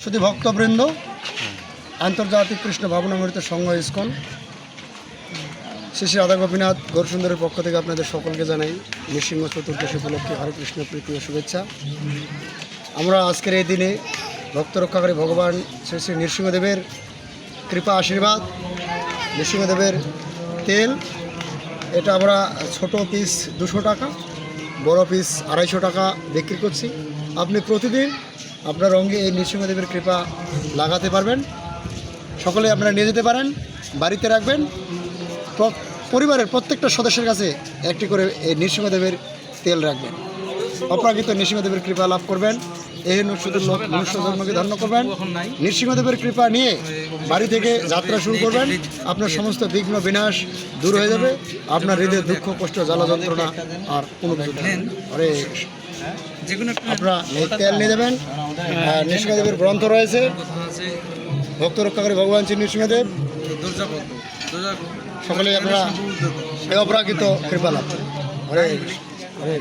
শুধু ভক্তবৃন্দ, আন্তর্জাতিক কৃষ্ণ ভাবনামৃত সংঘ ইস্কন, শ্রী শ্রী রাধা গোপীনাথ গৌরসুন্দরের পক্ষ থেকে আপনাদের সকলকে জানাই, নৃসিংহ চতুর্দশী উপলক্ষে হরে কৃষ্ণ প্রীতি ও শুভেচ্ছা। আমরা আজকের এই দিনে ভক্ত রক্ষাকারী ভগবান শ্রী শ্রী নৃসিংহদেবের কৃপা আশীর্বাদ, নৃসিংহদেবের তেল, এটা আমরা ছোট পিস দুশো টাকা, বড় পিস আড়াইশো টাকা বিক্রি করছি। আপনি প্রতিদিন আপনার অঙ্গে এই নৃসিংহদেবের কৃপা লাগাতে পারবেন। সকলে আপনারা নিয়ে যেতে পারেন, বাড়িতে রাখবেন। পরিবারের প্রত্যেকটা সদস্যের কাছে একটি করে এই নৃসিংহদেবের তেল রাখবেন। অপ্রাকৃত নৃসিংহদেবের কৃপা লাভ করবেন। এই শুধু মনুষ্য জন্মকে ধন্য করবেন। নৃসিংহদেবের কৃপা নিয়ে বাড়ি থেকে যাত্রা শুরু করবেন। আপনার সমস্ত বিঘ্ন, বিনাশ দূর হয়ে যাবে। আপনার হৃদয়ে দুঃখ, কষ্ট, জ্বালা, যন্ত্রণা আর কোনো। হরে আপনারা তেল নিয়ে যাবেন। আর নৃসিংহদেবের গ্রন্থ রয়েছে। ভক্ত রক্ষাকারী ভগবান শ্রী নৃসিংহদেব। সকলে সকলেই আপনারা অপরাকৃত কৃপা লাভ হরে হরে